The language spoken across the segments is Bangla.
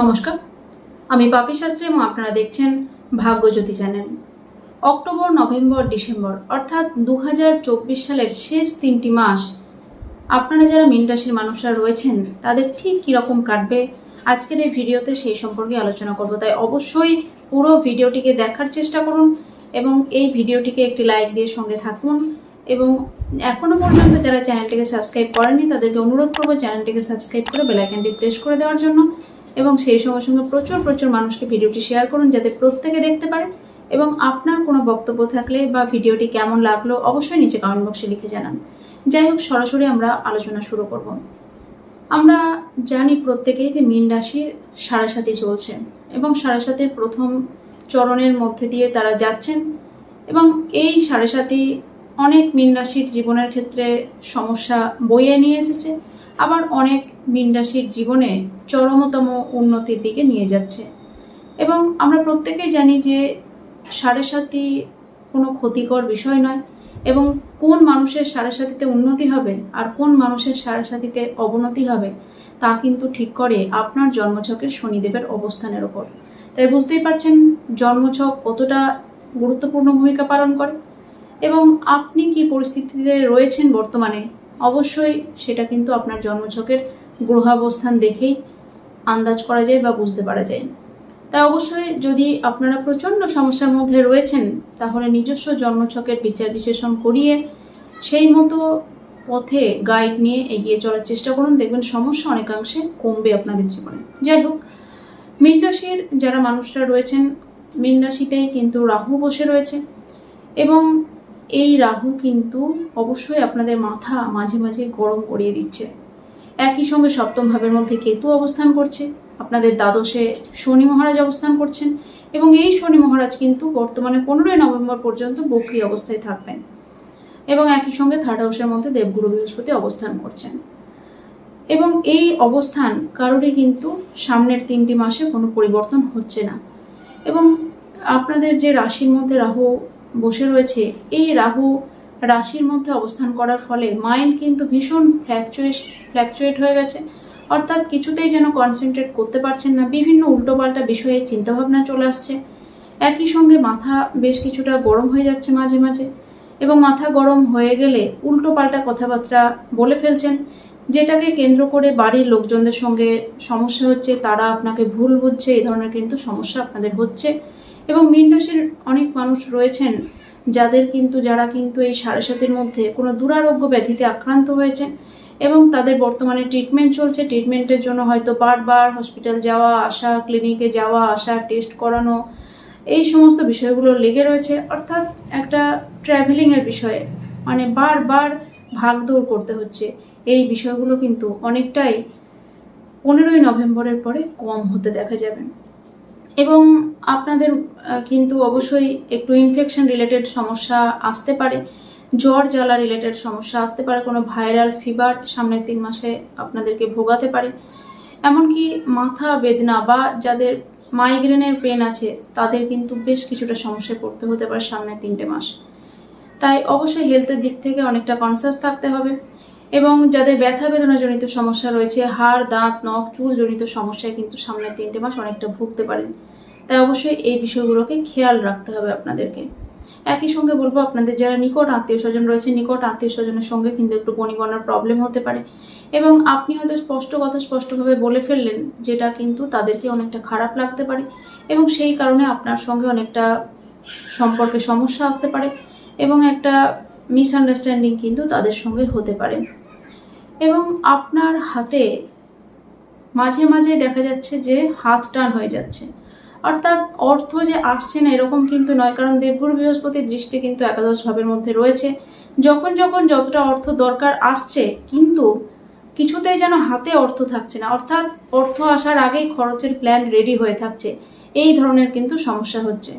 নমস্কার। আমি পাপি শাস্ত্রী এবং আপনারা দেখছেন Bhagyajyoti channel. October, November, December, অর্থাৎ দু হাজার চব্বিশ সালের শেষ তিনটি মাস, আপনারা যারা মীন রাশির মানুষরা রয়েছেন, তাদের ঠিক কীরকম কাটবে? আজকের এই ভিডিওতে সেই সম্পর্কে আলোচনা করব। তাই অবশ্যই পুরো ভিডিওটিকে দেখার চেষ্টা করুন এবং এই ভিডিওটিকে একটি লাইক দিয়ে সঙ্গে থাকুন এবং এখনও পর্যন্ত যারা চ্যানেলটিকে সাবস্ক্রাইব করেনি তাদেরকে অনুরোধ করব চ্যানেলটিকে সাবস্ক্রাইব করে বেলাইকানটি প্রেস করে দেওয়ার জন্য এবং সেই সঙ্গে সঙ্গে প্রচুর প্রচুর মানুষকে ভিডিওটি শেয়ার করুন যাতে প্রত্যেকে দেখতে পারে। এবং আপনার কোনো বক্তব্য থাকলে বা ভিডিওটি কেমন লাগল অবশ্যই নিচে কমেন্ট বক্সে লিখে জানান। যাই হোক, সরাসরি আমরা আলোচনা শুরু করব। আমরা জানি প্রত্যেকেই যে মীন রাশির সারাসাতি চলছে এবং সারাসাতির প্রথম চরণের মধ্যে দিয়ে তারা যাচ্ছেন এবং এই সাড়ে অনেক মীন রাশির জীবনের ক্ষেত্রে সমস্যা বইয়ে নিয়ে এসেছে, আবার অনেক মীন রাশির জীবনে চরমতম উন্নতির দিকে নিয়ে যাচ্ছে। এবং আমরা প্রত্যেকেই জানি যে সাড়ে সাতি কোনো ক্ষতিকর বিষয় নয় এবং কোন মানুষের সাড়ে সাথীতে উন্নতি হবে আর কোন মানুষের সাড়ে সাথীতে অবনতি হবে তা কিন্তু ঠিক করে আপনার জন্মছকের শনিদেবের অবস্থানের ওপর। তাই বুঝতেই পারছেন, জন্মছক কতটা গুরুত্বপূর্ণ ভূমিকা পালন করে। এবং আপনি কি পরিস্থিতিতে রয়েছেন বর্তমানে? অবশ্যই সেটা কিন্তু আপনার জন্মছকের গ্রহাবস্থান দেখেই আন্দাজ করা যায় বা বুঝতে পারা যায়। তাই অবশ্যই যদি আপনারা প্রচণ্ড সমস্যার মধ্যে রয়েছেন, তাহলে নিজস্ব জন্মছকের বিচার বিশ্লেষণ করিয়ে সেই মতো পথে গাইড নিয়ে এগিয়ে চলার চেষ্টা করুন। দেখবেন সমস্যা অনেকাংশে কমবে আপনাদের জীবনে। যাই হোক, মীন রাশির যারা মানুষরা রয়েছেন, মীন রাশিতেই কিন্তু রাহু বসে রয়েছে এবং এই রাহু কিন্তু অবশ্যই আপনাদের মাথা মাঝে মাঝে গরম করিয়ে দিচ্ছে। একই সঙ্গে সপ্তম ভাবের মধ্যে কেতু অবস্থান করছে, আপনাদের দ্বাদশে শনি মহারাজ অবস্থান করছেন এবং এই শনি মহারাজ কিন্তু বর্তমানে পনেরোই নভেম্বর পর্যন্ত বক্রি অবস্থায় থাকবেন এবং একই সঙ্গে থার্ড হাউসের মধ্যে দেবগুরু বৃহস্পতি অবস্থান করছেন। এবং এই অবস্থান কারোরই কিন্তু সামনের তিনটি মাসে কোনো পরিবর্তন হচ্ছে না। এবং আপনাদের যে রাশির মধ্যে রাহু বসে রয়েছে। এই রাহু রাশির মধ্যে অবস্থান করার ফলে মাইন্ড কিন্তু ভীষণ ফ্ল্যাকচুয়েশ ফ্ল্যাকচুয়েট হয়ে গেছে। অর্থাৎ কিছুতেই যেন কনসেন্ট্রেট করতে পারছেন না। বিভিন্ন উল্টোপাল্টা বিষয়ে চিন্তাভাবনা চলে আসছে। একই সঙ্গে মাথা বেশ কিছুটা গরম হয়ে যাচ্ছে মাঝে মাঝে এবং মাথা গরম হয়ে গেলে উল্টোপাল্টা কথাবার্তা বলে ফেলছেন, যেটাকে কেন্দ্র করে বাড়ির লোকজনদের সঙ্গে সমস্যা হচ্ছে, তারা আপনাকে ভুল বুঝছে, এই ধরনের কিন্তু সমস্যা আপনাদের হচ্ছে। এবং মীন রাশির অনেক মানুষ রয়েছেন যাদের কিন্তু, যারা কিন্তু এই সাড়ে সাতের মধ্যে কোনো দুরারোগ্য ব্যাধিতে আক্রান্ত হয়েছে এবং তাদের বর্তমানে ট্রিটমেন্ট চলছে। ট্রিটমেন্টের জন্য হয়তো বারবার হসপিটাল যাওয়া, আসা ক্লিনিকে যাওয়া, আসা টেস্ট করানো, এই সমস্ত বিষয়গুলো লেগে রয়েছে। অর্থাৎ একটা ট্র্যাভেলিংয়ের বিষয়ে মানে বারবার ভাগদৌড় করতে হচ্ছে। এই বিষয়গুলো কিন্তু অনেকটাই পনেরোই নভেম্বরের পরে কম হতে দেখা যাবে। এবং আপনাদের কিন্তু অবশ্যই একটু ইনফেকশন রিলেটেড সমস্যা আসতে পারে, জ্বর জ্বালা রিলেটেড সমস্যা আসতে পারে, কোনো ভাইরাল ফিভার সামনের তিন মাসে আপনাদেরকে ভোগাতে পারে। এমনকি মাথা বেদনা বা যাদের মাইগ্রেনের পেন আছে, তাদের কিন্তু বেশ কিছুটা সমস্যায় পড়তে হতে পারে সামনের তিনটে মাস। তাই অবশ্যই হেলথের দিক থেকে অনেকটা কনসিয়াস থাকতে হবে। এবং যাদের ব্যথা বেদনা জনিত সমস্যা রয়েছে, হাড়, দাঁত, নখ চুল জনিত সমস্যায় কিন্তু সামনের তিনটে মাস অনেকটা ভুগতে পারেন। তাই অবশ্যই এই বিষয়গুলোকে খেয়াল রাখতে হবে আপনাদেরকে। একই সঙ্গে বলব, আপনাদের যারা নিকট আত্মীয় স্বজন রয়েছে, নিকট আত্মীয় স্বজনের সঙ্গে কিন্তু একটু বনিবনার প্রবলেম হতে পারে। এবং আপনি হয়তো স্পষ্ট কথা স্পষ্টভাবে বলে ফেললেন, যেটা কিন্তু তাদেরকে অনেকটা খারাপ লাগতে পারে এবং সেই কারণে আপনার সঙ্গে অনেকটা সম্পর্কে সমস্যা আসতে পারে এবং একটা মিসআন্ডারস্ট্যান্ডিং কিন্তু তাদের সঙ্গে হতে পারে। এবং আপনার হাতে মাঝে মাঝে দেখা যাচ্ছে যে হাত টান হয়ে যাচ্ছে। অর্থাৎ অর্থ যে আসছে না এরকম কিন্তু নয়, কারণ দেবগুরু বৃহস্পতির দৃষ্টি কিন্তু একাদশ ভাবের মধ্যে রয়েছে। যখন যখন যতটা অর্থ দরকার আসছে, কিন্তু কিছুতেই যেন হাতে অর্থ থাকছে না, অর্থাৎ অর্থ আসার আগেই খরচের প্ল্যান রেডি হয়ে থাকছে, এই ধরনের কিন্তু সমস্যা হচ্ছে।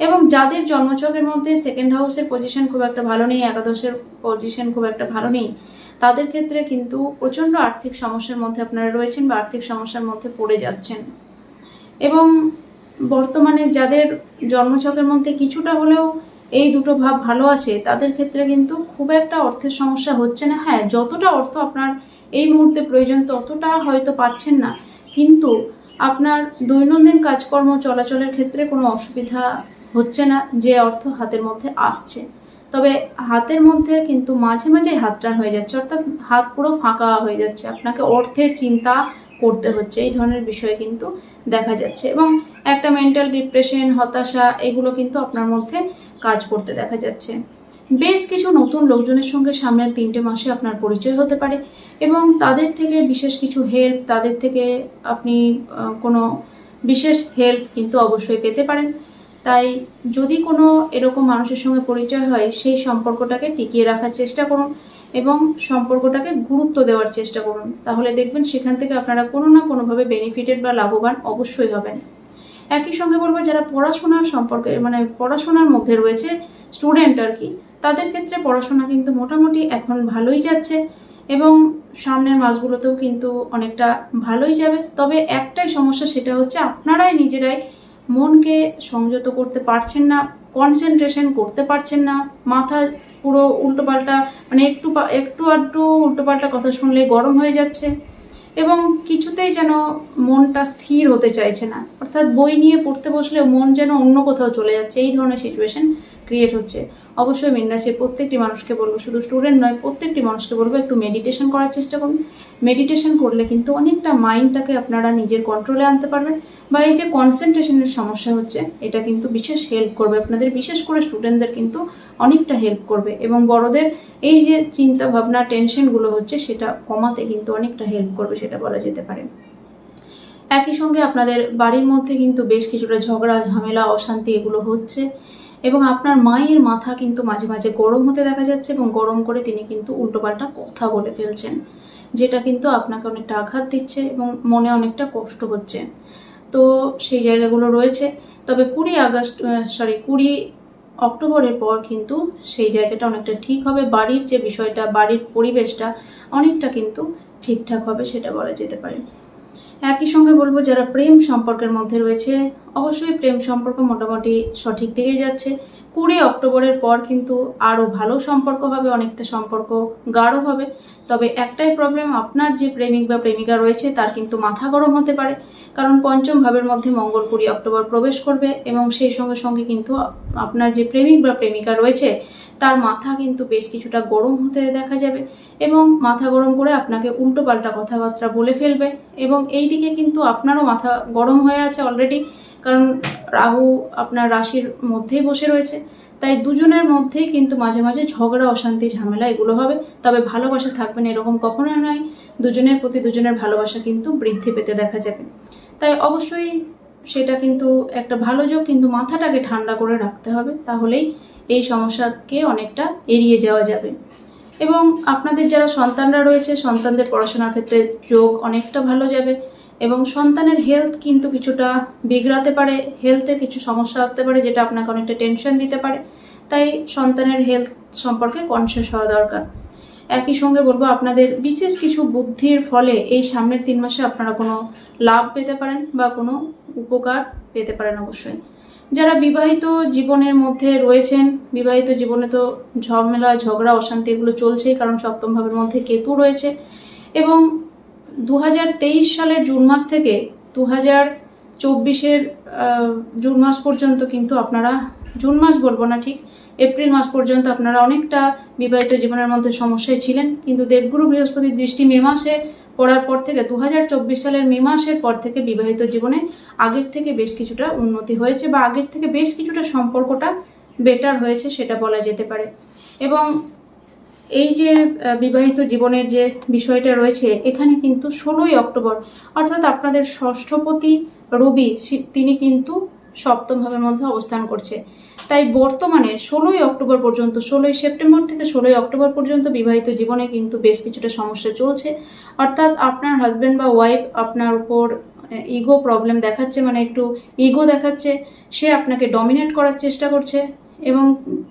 এবং যাদের জন্মচকের মধ্যে সেকেন্ড হাউসের পজিশন খুব একটা ভালো নেই, একাদশের পজিশন খুব একটা ভালো নেই তাদের ক্ষেত্রে কিন্তু প্রচণ্ড আর্থিক সমস্যার মধ্যে আপনারা রয়েছেন বা আর্থিক সমস্যার মধ্যে পড়ে যাচ্ছেন। এবং বর্তমানে যাদের জন্মছকের মধ্যে কিছুটা হলেও এই দুটো ভাব ভালো আছে, তাদের ক্ষেত্রে কিন্তু খুব একটা অর্থের সমস্যা হচ্ছে না। হ্যাঁ যতটা অর্থ আপনার এই মুহূর্তে প্রয়োজন, ততটা হয়তো পাচ্ছেন না। কিন্তু আপনার দৈনন্দিন কাজকর্ম চলাচলের ক্ষেত্রে কোনো অসুবিধা হচ্ছে না, যে অর্থ হাতের মধ্যে আসছে। তবে হাতের মধ্যে কিন্তু মাঝে মাঝে হাতটা হয়ে যাচ্ছে, অর্থাৎ হাত পুরো ফাঁকা হয়ে যাচ্ছে। আপনাকে অর্থের চিন্তা করতে হচ্ছে, এই ধরনের বিষয় কিন্তু দেখা যাচ্ছে। এবং একটা মেন্টাল ডিপ্রেশন হতাশা, এগুলো কিন্তু আপনার মধ্যে কাজ করতে দেখা যাচ্ছে। বেশ কিছু নতুন লোকজনের সঙ্গে সামনের তিনটে মাসে আপনার পরিচয় হতে পারে এবং তাদের থেকে বিশেষ কিছু হেল্প তাদের থেকে আপনি কোনো বিশেষ হেল্প কিন্তু অবশ্যই পেতে পারেন। তাই যদি কোনো এরকম মানুষের সঙ্গে পরিচয় হয়, সেই সম্পর্কটাকে টিকিয়ে রাখার চেষ্টা করুন এবং সম্পর্কটাকে গুরুত্ব দেওয়ার চেষ্টা করুন। তাহলে দেখবেন সেখান থেকে আপনারা কোনো না কোনোভাবে বেনিফিটেড বা লাভবান অবশ্যই হবেন। একই সঙ্গে বলব, যারা পড়াশোনার সম্পর্কে মানে পড়াশোনার মধ্যে রয়েছে স্টুডেন্ট আর কি, তাদের ক্ষেত্রে পড়াশোনা কিন্তু মোটামুটি এখন ভালোই যাচ্ছে এবং সামনের মাসগুলোতেও কিন্তু অনেকটা ভালোই যাবে। তবে একটাই সমস্যা, সেটা হচ্ছে আপনারাই নিজেরাই মনকে সংযত করতে পারছেন না কনসেন্ট্রেশন করতে পারছেন না, মাথা পুরো উল্টোপাল্টা মানে একটু একটু আধটু উল্টোপাল্টা কথা শুনলে গরম হয়ে যাচ্ছে এবং কিছুতেই যেন মনটা স্থির হতে চাইছে না। অর্থাৎ বই নিয়ে পড়তে বসলে মন যেন অন্য কোথাও চলে যাচ্ছে, এই ধরনের সিচুয়েশন ক্রিয়েট হচ্ছে। অবশ্যই মিন্নাসের প্রত্যেকটি মানুষকে বলব, শুধু স্টুডেন্ট নয়, প্রত্যেকটি মানুষকে বলব, একটু মেডিটেশন করার চেষ্টা করুন। মেডিটেশন করলে কিন্তু অনেকটা মাইন্ডটাকে আপনারা নিজের কন্ট্রোলে আনতে পারবেন বা এই যে কনসেন্ট্রেশনের সমস্যা হচ্ছে, এটা কিন্তু বিশেষ হেল্প করবে। আপনাদের বিশেষ করে স্টুডেন্টদের কিন্তু অনেকটা হেল্প করবে এবং বড়দের এই যে চিন্তা ভাবনা টেনশনগুলো হচ্ছে সেটা কমাতে কিন্তু অনেকটা হেল্প করবে সেটা বলা যেতে পারে। একই সঙ্গে আপনাদের বাড়ির মধ্যে কিন্তু বেশ কিছুটা ঝগড়া, ঝামেলা, অশান্তি এগুলো হচ্ছে। এবং আপনার মায়ের মাথা কিন্তু মাঝে মাঝে গরম হতে দেখা যাচ্ছে এবং গরম করে তিনি কিন্তু উল্টোপাল্টা কথা বলে ফেলছেন, যেটা কিন্তু আপনাকে অনেকটা আঘাত দিচ্ছে এবং মনে অনেকটা কষ্ট হচ্ছে। তো সেই জায়গাগুলো রয়েছে। তবে কুড়ি আগস্ট সরি কুড়ি অক্টোবরের পর কিন্তু সেই জায়গাটা অনেকটা ঠিক হবে। বাড়ির যে বিষয়টা, বাড়ির পরিবেশটা অনেকটা কিন্তু ঠিকঠাক হবে, সেটা বলা যেতে পারে। একই সঙ্গে বলব, যারা প্রেম সম্পর্কের মধ্যে রয়েছে, অবশ্যই প্রেম সম্পর্ক মোটামুটি সঠিক দিকেই যাচ্ছে। কুড়ি অক্টোবরের পর কিন্তু আরও ভালো সম্পর্ক হবে, অনেকটা সম্পর্ক গাঢ় হবে। তবে একটাই প্রবলেম আপনার যে প্রেমিক বা প্রেমিকা রয়েছে, তার কিন্তু মাথা গরম হতে পারে। কারণ পঞ্চম ভাবের মধ্যে মঙ্গল কুড়ি অক্টোবর প্রবেশ করবে এবং সেই সঙ্গে সঙ্গে কিন্তু আপনার যে প্রেমিক বা প্রেমিকা রয়েছে, তার মাথা কিন্তু বেশ কিছুটা গরম হতে দেখা যাবে এবং মাথা গরম করে আপনাকে উল্টো পাল্টা কথাবার্তা বলে ফেলবে এবং এই দিকে কিন্তু আপনারও মাথা গরম হয়ে আছে অলরেডি কারণ রাহু আপনার রাশির মধ্যেই বসে রয়েছে। তাই দুজনের মধ্যেই কিন্তু মাঝে মাঝে ঝগড়া, অশান্তি, ঝামেলা এগুলো হবে। তবে ভালোবাসা থাকবে না এরকম কখনোই নয়, দুজনের প্রতি দুজনের ভালোবাসা কিন্তু বৃদ্ধি পেতে দেখা যাবে। তাই অবশ্যই সেটা কিন্তু একটা ভালো যোগ, কিন্তু মাথাটাকে ঠান্ডা করে রাখতে হবে, তাহলেই এই সমস্যাকে অনেকটা এড়িয়ে যাওয়া যাবে। এবং আপনাদের যারা সন্তানরা রয়েছে, সন্তানদের পড়াশোনার ক্ষেত্রে যোগ অনেকটা ভালো যাবে। এবং সন্তানের হেলথ কিন্তু কিছুটা বিগড়াতে পারে হেলথের কিছু সমস্যা আসতে পারে যেটা আপনাকে অনেকটা টেনশন দিতে পারে। তাই সন্তানের হেলথ সম্পর্কে কনসিয়াস হওয়া দরকার। একই সঙ্গে বলব, আপনাদের বিশেষ কিছু বুদ্ধির ফলে এই সামনের তিন মাসে আপনারা কোনো লাভ পেতে পারেন বা কোনো উপকার পেতে পারেন অবশ্যই। যারা বিবাহিত জীবনের মধ্যে রয়েছেন, বিবাহিত জীবনে তো ঝামেলা, ঝগড়া, অশান্তি এগুলো চলছেই, কারণ সপ্তম ভাবের মধ্যে কেতু রয়েছে এবং দু হাজার তেইশ সালের জুন মাস থেকে দু হাজার চব্বিশের জুন মাস পর্যন্ত কিন্তু আপনারা, জুন মাস বলব না ঠিক, এপ্রিল মাস পর্যন্ত আপনারা অনেকটা বিবাহিত জীবনের মধ্যে সমস্যায় ছিলেন। কিন্তু দেবগুরু বৃহস্পতির দৃষ্টি মে মাসে পড়ার পর থেকে দু হাজার চব্বিশ সালের মে মাসের পর থেকে বিবাহিত জীবনে আগের থেকে বেশ কিছুটা উন্নতি হয়েছে বা আগের থেকে বেশ কিছুটা সম্পর্কটা বেটার হয়েছে সেটা বলা যেতে পারে। এবং এই যে বিবাহিত জীবনের যে বিষয়টা রয়েছে, এখানে কিন্তু ষোলোই অক্টোবর, অর্থাৎ আপনাদের ষষ্ঠপতি রবি তিনি কিন্তু সপ্তম ভাবের মধ্যে অবস্থান করছে। তাই বর্তমানে ষোলোই অক্টোবর পর্যন্ত, ষোলোই সেপ্টেম্বর থেকে ষোলোই অক্টোবর পর্যন্ত বিবাহিত জীবনে কিন্তু বেশ কিছুটা সমস্যা চলছে। অর্থাৎ আপনার হাজব্যান্ড বা ওয়াইফ আপনার উপর ইগো প্রবলেম দেখাচ্ছে মানে একটু ইগো দেখাচ্ছে। সে আপনাকে ডমিনেট করার চেষ্টা করছে। এবং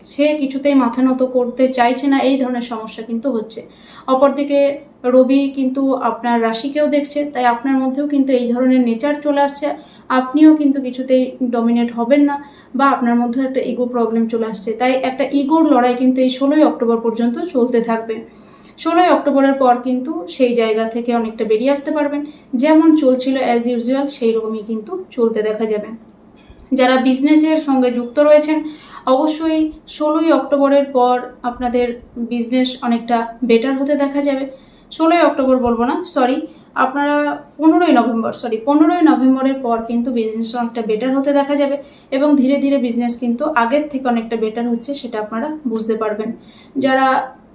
সে কিছুতেই মাথা নত করতে চাইছে না, এই ধরনের সমস্যা কিন্তু হচ্ছে। অপরদিকে রবি কিন্তু আপনার রাশিকেও দেখছে, তাই আপনার মধ্যেও কিন্তু এই ধরনের নেচার চলে আসছে। আপনিও কিন্তু কিছুতেই ডমিনেট হবেন না বা আপনার মধ্যে একটা ইগো প্রবলেম চলে আসছে। তাই একটা ইগোর লড়াই কিন্তু এই ষোলোই অক্টোবর পর্যন্ত চলতে থাকবে। ষোলোই অক্টোবরের পর কিন্তু সেই জায়গা থেকে অনেকটা বেরিয়ে আসতে পারবেন। যেমন চলছিল অ্যাজ ইউজুয়াল সেই রকমই কিন্তু চলতে দেখা যাবে। যারা বিজনেসের সঙ্গে যুক্ত রয়েছেন অবশ্যই ষোলোই অক্টোবরের পর আপনাদের বিজনেস অনেকটা বেটার হতে দেখা যাবে। ষোলোই অক্টোবর বলব না সরি আপনারা পনেরোই নভেম্বর সরি পনেরোই নভেম্বরের পর কিন্তু বিজনেস অনেকটা বেটার হতে দেখা যাবে এবং ধীরে ধীরে বিজনেস কিন্তু আগের থেকে অনেকটা বেটার হচ্ছে সেটা আপনারা বুঝতে পারবেন। যারা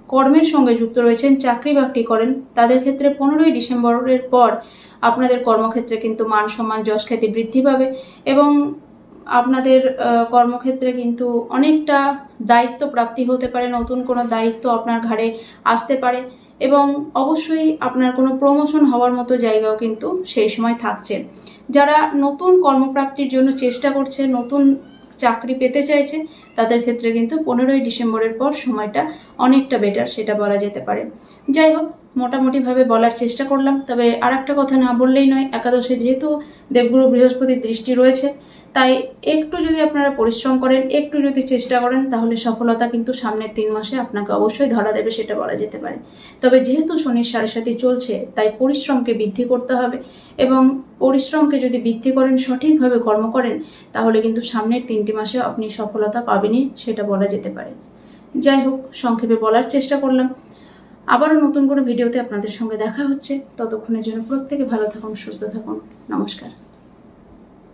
কর্মের সঙ্গে যুক্ত রয়েছেন, চাকরি বাকরি করেন, তাদের ক্ষেত্রে পনেরোই ডিসেম্বরের পর আপনাদের কর্মক্ষেত্রে কিন্তু মান সম্মান, যশ খ্যাতি বৃদ্ধি পাবে এবং আপনাদের কর্মক্ষেত্রে কিন্তু অনেকটা দায়িত্ব প্রাপ্তি হতে পারে, নতুন কোনো দায়িত্ব আপনার ঘাড়ে আসতে পারে এবং অবশ্যই আপনার কোনো প্রমোশন হওয়ার মতো জায়গাও কিন্তু সেই সময় থাকছে। যারা নতুন কর্মপ্রাপ্তির জন্য চেষ্টা করছে, নতুন চাকরি পেতে চাইছে, তাদের ক্ষেত্রে কিন্তু পনেরোই ডিসেম্বরের পর সময়টা অনেকটা বেটার সেটা বলা যেতে পারে। যাই হোক মোটামুটিভাবে বলার চেষ্টা করলাম, তবে আর একটা কথা না বললেই নয়, একাদশে যেহেতু দেবগুরু বৃহস্পতির দৃষ্টি রয়েছে, তাই একটু যদি আপনারা পরিশ্রম করেন, একটু যদি চেষ্টা করেন, তাহলে সফলতা কিন্তু সামনের তিন মাসে আপনাকে অবশ্যই ধরা দেবে, সেটা বলা যেতে পারে। তবে যেহেতু শনির সাড়ে সাথে চলছে, তাই পরিশ্রমকে বৃদ্ধি করতে হবে এবং পরিশ্রমকে যদি বৃদ্ধি করেন, সঠিকভাবে কর্ম করেন, তাহলে কিন্তু সামনের তিনটি মাসে আপনি সফলতা পাবেনই, সেটা বলা যেতে পারে। যাই হোক, সংক্ষেপে বলার চেষ্টা করলাম। আবারও নতুন কোনো ভিডিওতে আপনাদের সঙ্গে দেখা হচ্ছে। ততক্ষণের জন্য প্রত্যেকে ভালো থাকুন, সুস্থ থাকুন। নমস্কার।